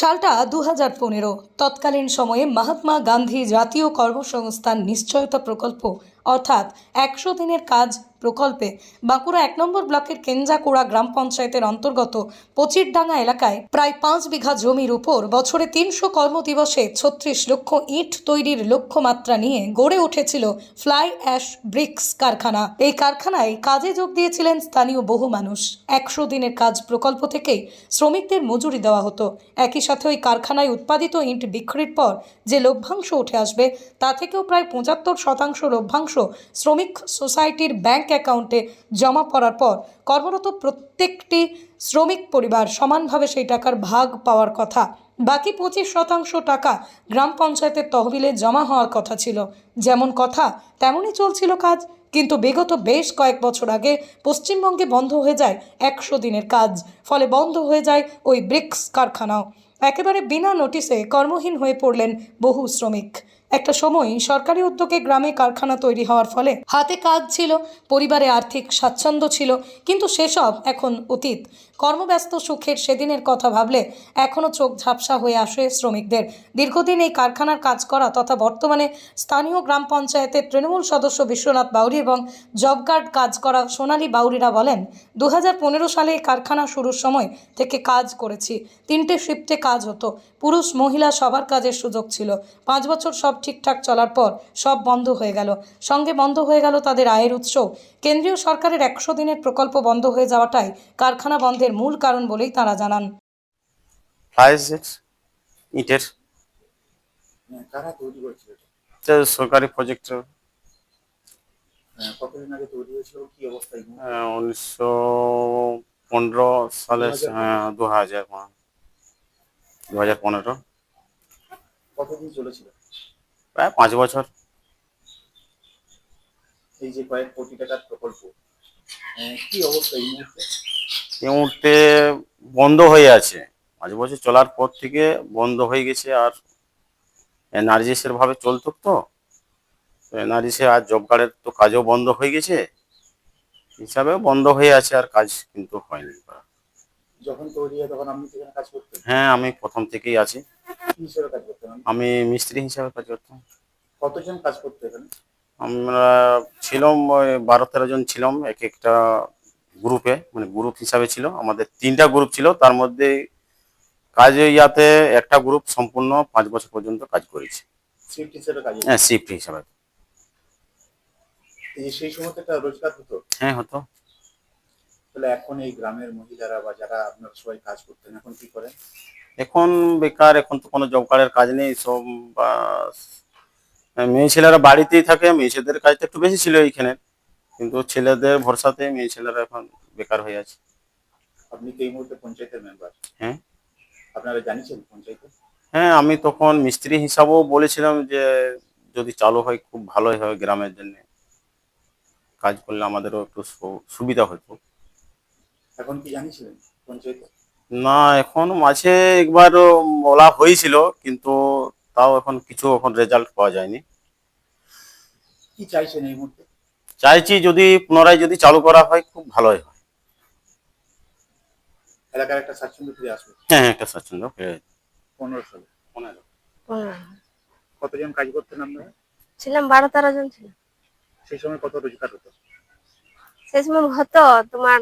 সালটা দু হাজার পনেরো। তৎকালীন সময়ে মহাত্মা গান্ধী জাতীয় কর্মসংস্থান নিশ্চয়তা প্রকল্প অর্থাৎ একশো দিনের কাজ প্রকল্পে বাঁকুড়া এক নম্বর ব্লকের কেঞ্জাকোড়া গ্রাম পঞ্চায়েতের অন্তর্গত পচিরডাঙ্গা এলাকায় প্রায় পাঁচ বিঘা জমির উপর বছরে তিনশো কর্মদিবসে ছত্রিশ লক্ষ ইট তৈরির লক্ষ্যমাত্রা নিয়ে গড়ে উঠেছিল ফ্লাই অ্যাশ ব্রিক্স কারখানা। এই কারখানায় কাজে যোগ দিয়েছিলেন স্থানীয় বহু মানুষ। একশো দিনের কাজ প্রকল্প থেকেই শ্রমিকদের মজুরি দেওয়া হতো। একই সাথে ওই কারখানায় উৎপাদিত ইট বিক্রির পর যে লভ্যাংশ উঠে আসবে, তা থেকেও প্রায় পঁচাত্তর শতাংশ লভ্যাংশ শ্রমিক সোসাইটির ব্যাংক অ্যাকাউন্টে জমা পড়ার পর কর্মরত প্রত্যেকটি শ্রমিক পরিবার সমানভাবে সেই টাকার ভাগ পাওয়ার কথা। বাকি পঁচিশ শতাংশ টাকা গ্রাম পঞ্চায়েতের তহবিলে জমা হওয়ার কথা ছিল। যেমন কথা, তেমনই চলছিল কাজ। কিন্তু বিগত বেশ কয়েক বছর আগে পশ্চিমবঙ্গে বন্ধ হয়ে যায় একশো দিনের কাজ। ফলে বন্ধ হয়ে যায় ওই ব্রিক্স কারখানাও। একেবারে বিনা নোটিশে কর্মহীন হয়ে পড়লেন বহু শ্রমিক। একটা সময় সরকারি উদ্যোগে গ্রামে কারখানা তৈরি হওয়ার ফলে হাতে কাজ ছিল, পরিবারে আর্থিক স্বাচ্ছন্দ্য ছিল, কিন্তু সেসব এখন অতীত। কর্মব্যস্ত সুখের সেদিনের কথা ভাবলে এখনও চোখ ঝাপসা হয়ে আসে শ্রমিকদের। দীর্ঘদিন এই কারখানার কাজ করা তথা বর্তমানে স্থানীয় গ্রাম পঞ্চায়েতের তৃণমূল সদস্য বিশ্বনাথ বাউরি এবং জব কার্ড কাজ করা সোনালী বাউরিরা বলেন দু হাজার পনেরো সালে এই কারখানা শুরুর সময় থেকে কাজ করেছি। তিনটে শিফটে কাজ হতো। পুরুষ, মহিলা সবার কাজের সুযোগ ছিল। পাঁচ বছর সব ঠিকঠাক চলার পর সব বন্ধ হয়ে গেল। সঙ্গে বন্ধ হয়ে গেল তাদের আয়ের উৎস কেন্দ্রীয় সরকারের একশো দিনের প্রকল্প বন্ধ হয়ে যাওয়াটাই কারখানা বন্ধের মূল কারণ বলেই তারা জানান। ইটের হ্যাঁ, সরকারি প্রজেক্ট হ্যাঁ, কতদিন আগে তৈরি হয়েছিল? কি অবস্থায় উনিশশো পনেরো সালে 2015 হ্যাঁ, দু হাজার দু হাজার পনেরো। কতদিন চলেছিল? প্রায় পাঁচ বছর। এই যে কয়েক কোটি টাকার প্রকল্প কি অবস্থা এই মুহূর্তে? এই মুহূর্তে বন্ধ হয়ে আছে। পাঁচ বছর চলার পর থেকে বন্ধ হয়ে গেছে আর এনার্জিসের ভাবে চলতো তো। এনার্জিসে আর জব কার্ডের তো কাজও বন্ধ হয়ে গেছে। হিসাবে বন্ধ হয়ে আছে আর কাজ কিন্তু হয়নি। যখন তৈরি হয় তখন আপনি সেখানে কাজ করতেন? হ্যাঁ আমি প্রথম থেকেই আছি। হিসেবে কাজ করতেন আমি মিস্ত্রি হিসাবে কাজ করতাম। কতজন কাজ করতে এখানে? আমরা ছিলাম বারো তেরো জন ছিলাম। এক একটা গ্রুপে মানে গ্রুপ হিসাবে ছিল আমাদের তিনটা গ্রুপ ছিল তার মধ্যে কাজে ইয়াতে একটা গ্রুপ সম্পূর্ণ পাঁচ বছর পর্যন্ত কাজ করেছে। শিফট হিসেবে কাজ হ্যাঁ শিফট হিসাবে। এই সেই সময় তো একটা রোজগার হতো? হ্যাঁ হতো। তাহলে এখন এই গ্রামের মহিলারা বা যারা আপনার সবাই কাজ করতেন এখন কি করেন? এখন বেকার এখন তো কোনো জব কার্ডের কাজ নেই সব বা মেয়ে ছেলেরা বাড়িতেই থাকে মেয়ে ছেলেদের কাজটা একটু বেশি ছিল এইখানে। কিন্তু ছেলেদের ভরসাতে মেয়ে ছেলেরা এখন বেকার হয়ে আছে। আপনি কি এই মুহূর্তে পঞ্চায়েতের মেম্বার হ্যাঁ। আপনারা জানিয়েছেন পঞ্চায়েতে? হ্যাঁ আমি তখন মিস্ত্রি হিসাবেও বলেছিলাম যে যদি চালু হয় খুব ভালোই হয় গ্রামের জন্য। কাজ করলে আমাদেরও একটু সুবিধা হতো। এখন কি জানিয়েছিলেন পঞ্চায়েতে? না এখন মাঝে একবার বলা হয়েছিল কিন্তু তাও এখন কিছু এখন রেজাল্ট পাওয়া যায়নি। কি চাইছেন এই মুহূর্তে? চাইছি যদি পুনরায় যদি চালু করা হয় খুব ভালোই হয়। এলাকার একটা স্বাচ্ছন্দ্য ফিরে আসবে? হ্যাঁ একটা স্বাচ্ছন্দ্য হয়ে পনেরো সালে। পনেরো। পনেরো। কতজন কাজ করতেন আপনারা? ছিলাম বারো তেরো জন ছিল সেই সময় কত রোজগার হতো? সেই সময় হতো তোমার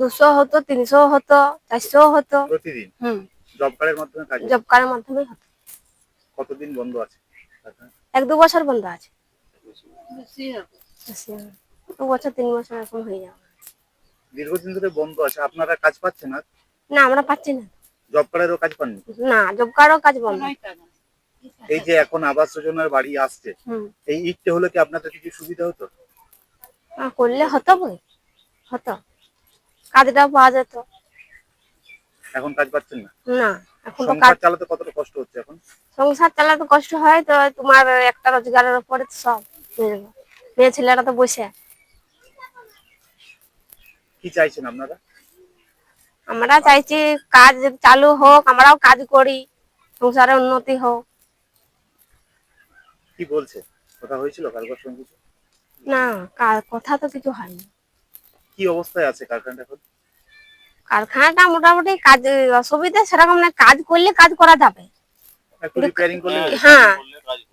দুশো হতো তিনশো হতো চারশো হতো। প্রতিদিন? হুম। জব কার্ডের মাধ্যমে কাজ হতো। জব কার্ডের মাধ্যমে হতো। কতদিন বন্ধ আছে? এক দু বছর বন্ধ আছে। দু বছর তিন বছর এরকম হয়ে যাবে। দীর্ঘদিন ধরে বন্ধ আছে আপনারা কাজ পাচ্ছেন না না আমরা পাচ্ছি না। জব কার্ডেরও কাজ পাননি? না জব কার্ডও কাজ বন্ধ। এই যে এখন আবাস যোজনার বাড়ি আসছে এই ইটটা হলে কি আপনাদের কিছু সুবিধা হতো? করলে হতো বই হতো। কাজটাও পাওয়া যেত। এখন কাজ পাচ্ছেন না? না এখন তো কাজ সংসার চালাতে কতটা কষ্ট হচ্ছে এখন? সংসার চালাতে কষ্ট হয় তো তোমার একটা রোজগারের উপরে সব। মেয়ে ছেলেরা তো বসে। কি চাইছেন আপনারা? আমরা চাইছি কাজ চালু হোক আমরাও কাজ করি সংসারে উন্নতি হোক। কি বলছে? কথা হয়েছিল সঙ্গে কিছু? না কথা তো কিছু হয়নি। কি অবস্থায় আছে কারখানাটা এখন? কারখানাটা মোটামুটি কাজ অসুবিধা সেরকম না কাজ করলে কাজ করা যাবে। হ্যাঁ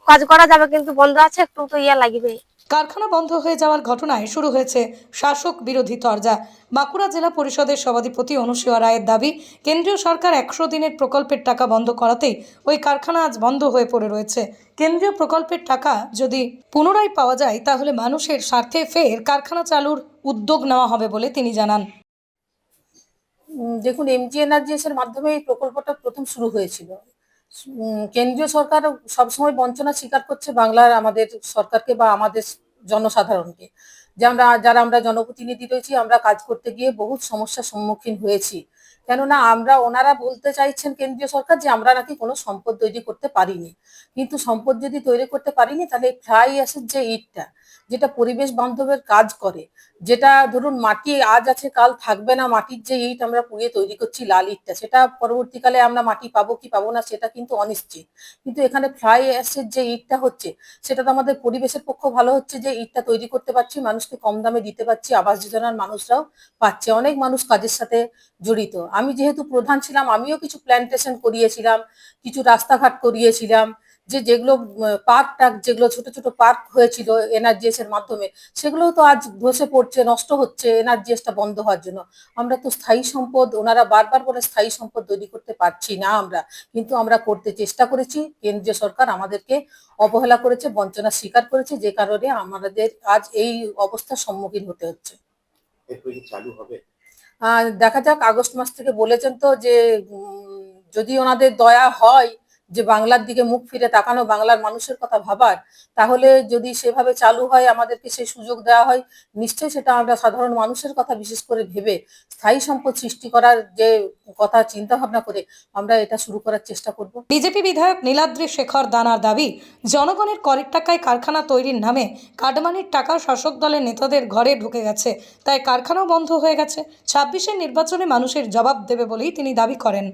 কাজ করা যাবে কিন্তু বন্ধ আছে একটু তো ইয়ে লাগবে কারখানা বন্ধ হয়ে যাওয়ার ঘটনায় শুরু হয়েছে শাসক বিরোধী তরজা। বাঁকুড়া জেলা পরিষদের সভাধিপতি অনুসূয়া রায়ের দাবি কেন্দ্রীয় সরকার একশো দিনের প্রকল্পের টাকা বন্ধ করাতেই ওই কারখানা আজ বন্ধ হয়ে পড়ে রয়েছে। কেন্দ্রীয় প্রকল্পের টাকা যদি পুনরায় পাওয়া যায় তাহলে মানুষের স্বার্থে ফের কারখানা চালুর উদ্যোগ নেওয়া হবে বলে তিনি জানান। দেখুন এমজি এনার্জিএস এর মাধ্যমে এই প্রকল্পটা প্রথম শুরু হয়েছিল। কেন্দ্রীয় সরকার সবসময় বঞ্চনা স্বীকার করছে বাংলার আমাদের সরকারকে বা আমাদের জনসাধারণকে। যে আমরা, যারা আমরা জনপ্রতিনিধি রয়েছি, আমরা কাজ করতে গিয়ে বহুত সমস্যার সম্মুখীন হয়েছি। কেননা আমরা, ওনারা বলতে চাইছেন কেন্দ্রীয় সরকার যে আমরা নাকি কোনো সম্পদ তৈরি করতে পারিনি। কিন্তু সম্পদ যদি তৈরি করতে পারিনি, তাহলে ফ্লাই অ্যাসের যে ইটটা। যেটা পরিবেশ বান্ধবের কাজ করে, যেটা ধরুন মাটি আজ আছে, কাল থাকবে না, মাটির যে ইট আমরা পুড়িয়ে তৈরি করছি লাল ইটটা, সেটা পরবর্তীকালে আমরা মাটি পাবো কি পাবো না, সেটা কিন্তু অনিশ্চিত। কিন্তু এখানে ফ্লাই অ্যাসের যে ইটটা হচ্ছে, সেটা তো আমাদের পরিবেশের পক্ষ ভালো হচ্ছে যে ইটটা তৈরি করতে পারছি, মানুষকে কম দামে দিতে পারছি, আবাস যোজনার মানুষরাও পাচ্ছে, অনেক মানুষ কাজের সাথে জড়িত। আমি যেহেতু প্রধান ছিলাম, আমিও কিছু প্ল্যান্টেশন করিয়েছিলাম, কিছু রাস্তাঘাট করিয়েছিলাম যে যেগুলো পার্ক টার্ক যেগুলো ছোট ছোট পার্ক হয়েছিল এনআরজিএস এর মাধ্যমে সেগুলো তো আজ ধসে পড়ছে নষ্ট হচ্ছে এনআরজিএসটা বন্ধ হওয়ার জন্য। আমরা তো স্থায়ী সম্পদ ওনারা বারবার বলে স্থায়ী সম্পদ তৈরি করতে পারছি না আমরা। কিন্তু আমরা করতে চেষ্টা করেছি কেন্দ্রীয় সরকার আমাদেরকে অবহেলা করেছে বঞ্চনা স্বীকার করেছে যে কারণে আমাদের আজ এই অবস্থার সম্মুখীন হতে হচ্ছে। চালু হবে? দেখা যাক আগস্ট মাস থেকে বলেছেন তো যে যদি ওনাদের দয়া হয় যে বাংলার দিকে মুখ ফিরে তাকানো বাংলার মানুষের কথা ভাবার, তাহলে যদি সেভাবে চালু হয়, আমাদেরকে সেই সুযোগ দেওয়া হয়, নিশ্চয়ই সেটা আমরা সাধারণ মানুষের কথা বিশেষ করে ভেবে, স্থায়ী সম্পদ সৃষ্টি করার যে কথা চিন্তা ভাবনা করে আমরা এটা শুরু করার চেষ্টা করব। বিজেপি বিধায়ক নীলাদ্রি শেখর দানার দাবি, জনগণের করের টাকায় কারখানা তৈরির নামে কাটমানির টাকা শাসক দলের নেতাদের ঘরে ঢুকে গেছে, তাই কারখানাও বন্ধ হয়ে গেছে। ছাব্বিশের নির্বাচনে মানুষের জবাব দেবে বলেই তিনি দাবি করেন।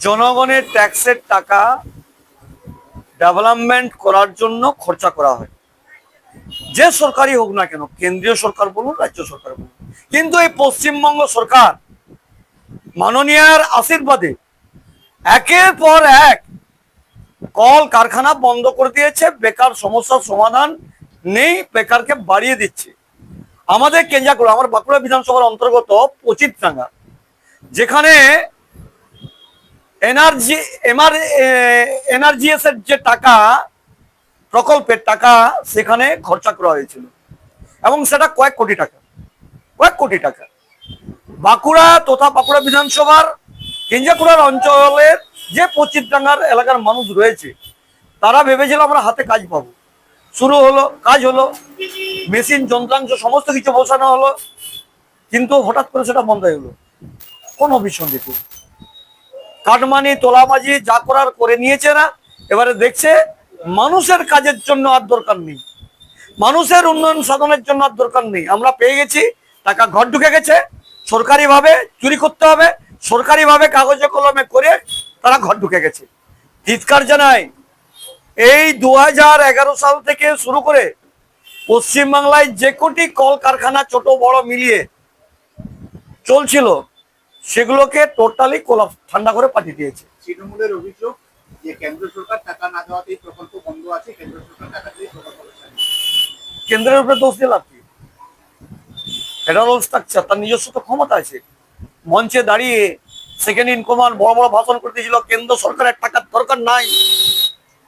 জনগণের ট্যাক্সের টাকা ডেভেলপমেন্ট করার জন্য খরচা করা হয়। যে সরকারই হোক না কেন, কেন্দ্রীয় সরকার বলুন, রাজ্য সরকার বলুন, কিন্তু এই পশ্চিমবঙ্গ সরকার মাননীয়ার আশীর্বাদে একের পর এক কল কারখানা বন্ধ করে দিয়েছে, বেকার সমস্যার সমাধান নেই, বেকারকে বাড়িয়ে দিচ্ছে। আমাদের কেঞ্জাকুড়া, আমার বাঁকুড়া বিধানসভার অন্তর্গত পচিতডাঙ্গা যেখানে এনার্জি এমআর এনার্জিএস এর যে টাকা, প্রকল্পের টাকা, সেখানে খরচা করা হয়েছিল। এবং সেটা কয়েক কোটি টাকা। কয়েক কোটি টাকা। বাঁকুড়া তথা বাঁকুড়া বিধানসভার কেঞ্জাকুড়ার অঞ্চলের যে পশ্চিমডাঙ্গার এলাকার মানুষ রয়েছে, তারা ভেবেছিল আমরা হাতে কাজ পাবো। শুরু হলো, কাজ হলো। মেশিন, যন্ত্রাংশ, সমস্ত কিছু বসানো হলো। কিন্তু হঠাৎ করে সেটা বন্ধ হয়ে গেলো। কোন অভিসন্ধিতি কাটমানি, তোলাবাজি যা করার করে নিয়েছে না এবারে দেখছে মানুষের কাজের জন্য আর দরকার নেই। মানুষের উন্নয়ন সাধনের জন্য আর দরকার নেই। আমরা পেয়ে গেছি, টাকা ঘর ঢুকে গেছে, সরকারিভাবে চুরি করতে হবে, সরকারিভাবে কাগজে কলমে করে তারা ঘর ঢুকে গেছে। চিৎকার জানায় এই দু হাজার এগারো সাল থেকে শুরু করে পশ্চিমবাংলায় যে কোটি কল কারখানা ছোট বড় মিলিয়ে চলছিল সেগুলোকে টোটালি কোলাপ ঠান্ডা করে পাঠিয়ে দিয়েছে। তৃণমূলের অভিযোগ যে কেন্দ্র সরকার টাকা না দেওয়াতেই প্রকল্প বন্ধ আছে কেন্দ্র সরকার টাকা দিয়ে প্রকল্প কেন্দ্রের উপরে দোষ দিয়ে লাভ কি? ফেডারেল স্ট্রাকচার তার নিজস্ব তো ক্ষমতা আছে। মঞ্চে দাঁড়িয়ে সেকেন্ড ইন কমান্ড বড় বড় ভাষণ করতেছিল কেন্দ্র সরকারের টাকার দরকার নাই।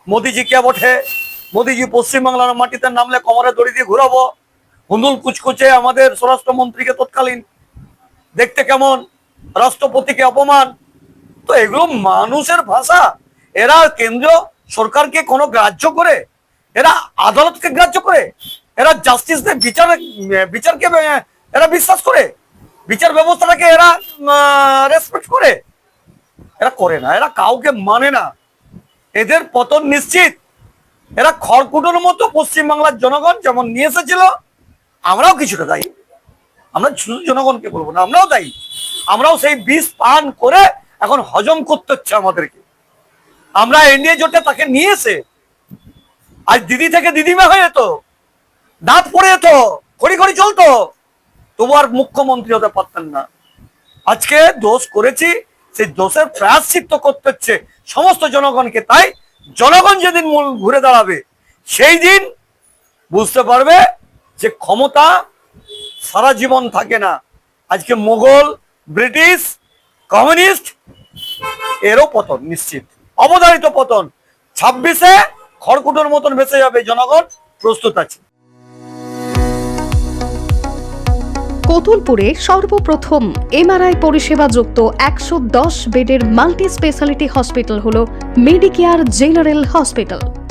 মোদিজি কে বটে? মোদিজি পশ্চিমবাংলার মাটিতে নামলে কমরে দড়ি দিয়ে ঘুরাবো। হুন্দুল কুচকুচে আমাদের স্বরাষ্ট্রমন্ত্রীকে তৎকালীন। দেখতে কেমন? রাষ্ট্রপতিকে অপমান। তো এগুলো মানুষের ভাষা। এরা কেন্দ্রীয় সরকারকে কোনো গ্রাহ্য করে? এরা আদালতকে গ্রাহ্য করে? এরা জাস্টিস বিচার, বিচারকে, এরা বিশ্বাস করে? বিচার ব্যবস্থাটাকে এরা রেসপেক্ট করে? এরা করে না, এরা কাউকে মানে না। এদের পতন নিশ্চিত। এরা খড়কুটোর মতো পশ্চিমবাংলার জনগণ যেমন নিয়ে এসেছিল, আমরাও কিছুটা দায়ী। আমরা শুধু জনগণকে বলব না, আমরাও দায়ী। আমরাও সেই বিষ পান করে এখন হজম করতে হচ্ছে আমাদেরকে। আমরা এনডিএ জোটে তাকে নিয়ে এসে আজ দিদি থেকে দিদিমা হয়ে যেত দাঁত পড়ে যেত খড়ি খড়ি চলতো। তবু আর মুখ্যমন্ত্রী হতে পারতেন না। আজকে দোষ করেছি, সেই দোষের প্রায়শ্চিত্ত করতে হচ্ছে সমস্ত জনগণকে। তাই জনগণ যেদিন মূল ঘুরে দাঁড়াবে, সেই দিন বুঝতে পারবে যে ক্ষমতা সারা জীবন থাকে না। আজকে মোগল, ব্রিটিশ, কমিউনিস্ট, এরও পতন নিশ্চিত। অবধারিত পতন। ছাব্বিশে খড়কুটোর মতন ভেসে যাবে জনগণ, প্রস্তুত আছে। কোতুলপুরে সর্বপ্রথম এমআরআই পরিষেবা যুক্ত একশো দশ বেডের মাল্টি স্পেশালিটি হসপিটাল হল মেডিকেয়ার জেনারেল হসপিটাল।